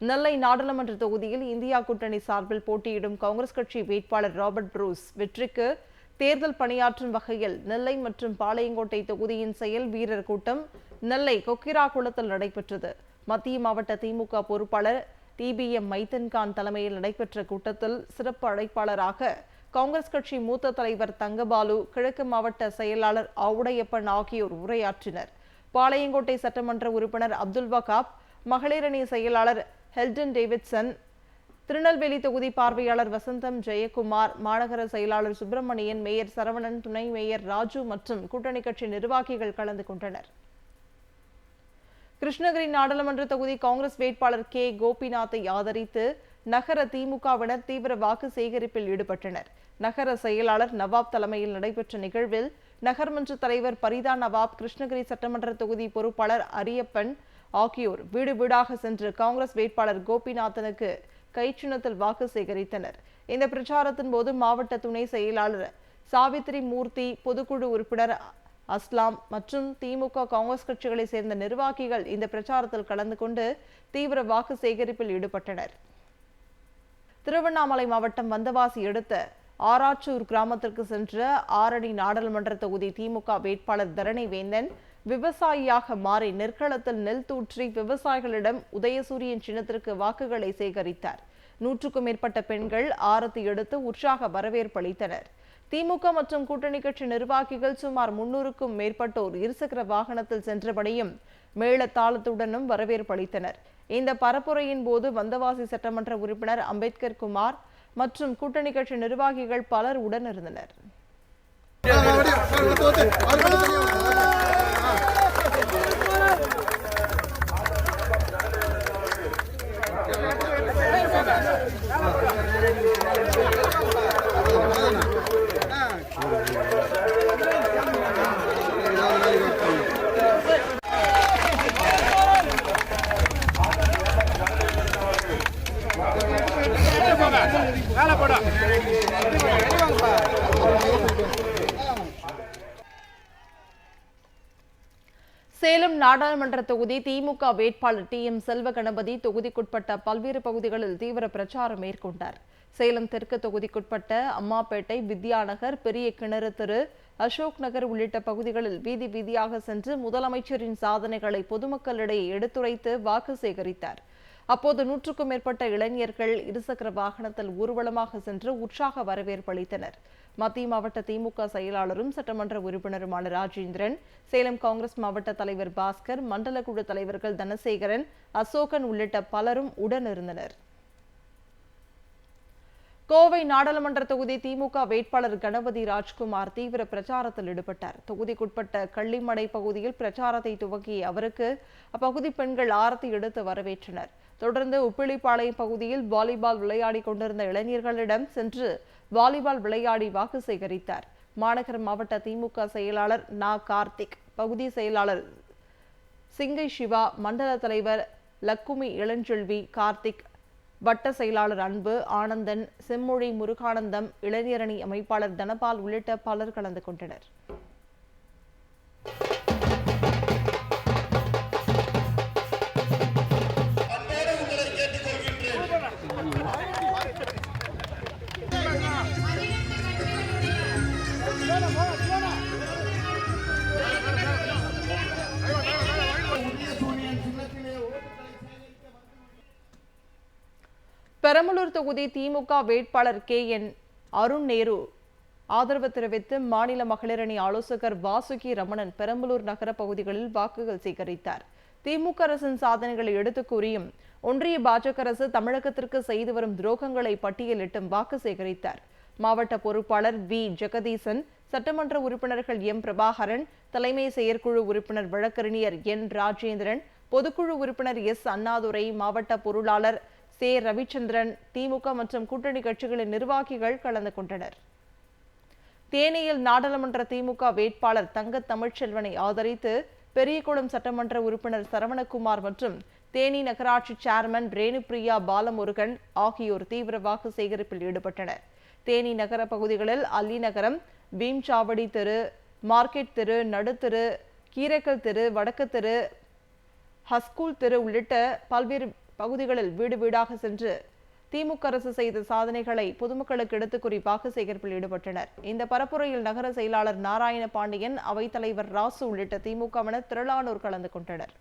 நெல்லை நாடாளுமன்ற தொகுதியில் இந்தியா கூட்டணி சார்பில் போட்டியிடும் காங்கிரஸ் கட்சி வேட்பாளர் ராபர்ட் ப்ரூஸ் வெற்றிக்கு தேர்தல் பணியாற்றும் வகையில் நெல்லை மற்றும் பாளையங்கோட்டை தொகுதியின் செயல் வீரர் கூட்டம் நெல்லை கொக்கிராகுளத்தில் நடைபெற்றது. மத்திய மாவட்ட திமுக பொறுப்பாளர் டிபிஎம் மைத்தன்கான் தலைமையில் நடைபெற்ற கூட்டத்தில் சிறப்பு அழைப்பாளராக காங்கிரஸ் கட்சி மூத்த தலைவர் தங்கபாலு கிழக்கு மாவட்ட செயலாளர் ஆவுடையப்பன் ஆகியோர் உரையாற்றினர். பாளையங்கோட்டை சட்டமன்ற உறுப்பினர் அப்துல் வகாப் மகளிரணி அணி செயலாளர் ஹெல்டன் டேவிட்சன். திருநெல்வேலி தொகுதி பார்வையாளர் வசந்தம் ஜெயக்குமார் மாநகர செயலாளர் சுப்பிரமணியன் மேயர் சரவணன் துணை மேயர் ராஜு மற்றும் கூட்டணி கட்சி நிர்வாகிகள் கலந்து கொண்டனர். கிருஷ்ணகிரி நாடாளுமன்ற தொகுதி காங்கிரஸ் வேட்பாளர் கே. கோபிநாத்தை ஆதரித்து நகர திமுகவினர் தீவிர வாக்கு சேகரிப்பில் ஈடுபட்டனர். நகர செயலாளர் நவாப் தலைமையில் நடைபெற்ற நிகழ்வில் நகர்மன்ற தலைவர் பரிதா நவாப் கிருஷ்ணகிரி சட்டமன்ற தொகுதி பொறுப்பாளர் அரியப்பன் ஆகியோர் வீடு வீடாக சென்று காங்கிரஸ் வேட்பாளர் கோபிநாதனுக்கு கைச்சின்னத்தில் வாக்கு சேகரித்தனர். இந்த பிரச்சாரத்தின் போது மாவட்ட துணை செயலாளர் சாவித்ரி மூர்த்தி பொதுக்குழு உறுப்பினர் அஸ்லாம் மற்றும் திமுக காங்கிரஸ் கட்சிகளைச் சேர்ந்த நிர்வாகிகள் இந்த பிரச்சாரத்தில் கலந்து கொண்டு தீவிர வாக்கு சேகரிப்பில் ஈடுபட்டனர். திருவண்ணாமலை மாவட்டம் வந்தவாசி எடுத்த ஆராச்சூர் கிராமத்திற்கு சென்ற ஆரணி நாடாளுமன்ற தொகுதி திமுக வேட்பாளர் தரணி வேந்தன் விவசாயியாக மாறி நெற்களத்தில் நெல் தூற்றி விவசாயிகளிடம் உதயசூரியன் சின்னத்திற்கு வாக்குகளை சேகரித்தார் நூற்றுக்கும் மேற்பட்ட பெண்கள் ஆரத்தி எடுத்து உற்சாக வரவேற்பு அளித்தனர் திமுக மற்றும் கூட்டணி கட்சி நிர்வாகிகள் சுமார் முன்னூறுக்கும் மேற்பட்டோர் இருசக்கர வாகனத்தில் சென்றபடியும் மேளதாளத்துடனும் வரவேற்பு அளித்தனர் இந்த பரப்புரையின் போது வந்தவாசி சட்டமன்ற உறுப்பினர் அம்பேத்கர் குமார் மற்றும் கூட்டணி கட்சி நிர்வாகிகள் பலர் உடனிருந்தனர் சேலம் நாடாளுமன்ற தொகுதி திமுக வேட்பாளர் டி எம் செல்வ கணபதி தொகுதிக்குட்பட்ட பல்வேறு பகுதிகளில் தீவிர பிரச்சாரம் மேற்கொண்டார். சேலம் தெற்கு தொகுதிக்குட்பட்ட அம்மாப்பேட்டை வித்யாநகர் பெரிய கிணறு திரு அசோக் நகர் உள்ளிட்ட பகுதிகளில் வீதி வீதியாக சென்று முதலமைச்சரின் சாதனைகளை பொதுமக்களிடையே எடுத்துரைத்து வாக்கு சேகரித்தார். அப்போது நூற்றுக்கும் மேற்பட்ட இளைஞர்கள் இருசக்கர வாகனத்தில் ஊர்வலமாக சென்று உற்சாக வரவேற்பு அளித்தனர். மத்திய மாவட்ட திமுக செயலாளரும் சட்டமன்ற உறுப்பினருமான ராஜேந்திரன் சேலம் காங்கிரஸ் மாவட்ட தலைவர் பாஸ்கர் மண்டல குழு தலைவர்கள் தனசேகரன் அசோகன் உள்ளிட்ட பலரும் உடனிருந்தனர். கோவை நாடாளுமன்ற தொகுதி திமுக வேட்பாளர் கணபதி ராஜ்குமார் தீவிர பிரச்சாரத்தில் ஈடுபட்டார். தொகுதிக்குட்பட்ட கள்ளிமடை பகுதியில் பிரச்சாரத்தை துவக்கிய அவருக்கு அப்பகுதி பெண்கள் ஆரத்தி எடுத்து வரவேற்றனர். தொடர்ந்து உப்பிளிப்பாளையம் பகுதியில் வாலிபால் விளையாடி கொண்டிருந்த இளைஞர்களிடம் சென்று வாலிபால் விளையாடி வாக்கு சேகரித்தார். மாநகர மாவட்ட திமுக செயலாளர் நா. கார்த்திக் பகுதி செயலாளர் சிங்கை சிவா மண்டல தலைவர் லக்குமி இளஞ்செல்வி கார்த்திக் வட்ட செயலாளர் அன்பு ஆனந்தன் செம்மொழி முருகானந்தம் இளைஞரணி அமைப்பாளர் தனபால் உள்ளிட்ட பலர் கலந்து கொண்டனர். பெரம்பலூர் தொகுதி திமுக வேட்பாளர் கே. என். அருண் நேரு. ஆதரவு தெரிவித்து மாநில மகளிரணி ஆலோசகர் வாசுகி ரமணன் பெரம்பலூர் நகர பகுதிகளில் வாக்குகள் சேகரித்தார். திமுக அரசின் சாதனைகளை எடுத்து கூறியும் ஒன்றிய பாஜக அரசு தமிழகத்திற்கு செய்து வரும் துரோகங்களை பட்டியலிட்டும் வாக்கு சேகரித்தார். மாவட்ட பொறுப்பாளர் வி. ஜெகதீசன் சட்டமன்ற உறுப்பினர்கள் எம். பிரபாகரன் தலைமை செயற்குழு உறுப்பினர் வழக்கறிஞர் என். ராஜேந்திரன் பொதுக்குழு உறுப்பினர் எஸ். அண்ணாதுரை மாவட்ட பொருளாளர் சே ரவிச்சந்திரன் திமுக மற்றும் கூட்டணி கட்சிகளின் நிர்வாகிகள் கலந்து கொண்டனர். தேனியில் நாடாளுமன்ற திமுக வேட்பாளர் தங்க தமிழ்ச்செல்வனை ஆதரித்து பெரியகுளம் சட்டமன்ற உறுப்பினர் சரவணகுமார் மற்றும் தேனி நகராட்சி சேர்மன் ரேணுபிரியா பாலமுருகன் ஆகியோர் தீவிர வாக்கு சேகரிப்பில் ஈடுபட்டனர். தேனி நகர பகுதிகளில் அல்லி நகரம் பீம்சாவடி தெரு மார்க்கெட் தெரு நடுத்தெரு கீரைக்கல் தெரு வடக்கு தெரு ஹஸ்கூல் தெரு உள்ளிட்ட பல்வேறு பகுதிகளில் வீடு வீடாக சென்று திமுக அரசு செய்த சாதனைகளை பொதுமக்களுக்கு எடுத்து குறிப்பாக சேகரிப்பில் ஈடுபட்டனர். இந்த பரப்புரையில் நகர செயலாளர் நாராயண பாண்டியன் அவைத்தலைவர் ராசு உள்ளிட்ட திமுகவினர் திரளானோர் கலந்து கொண்டனர்.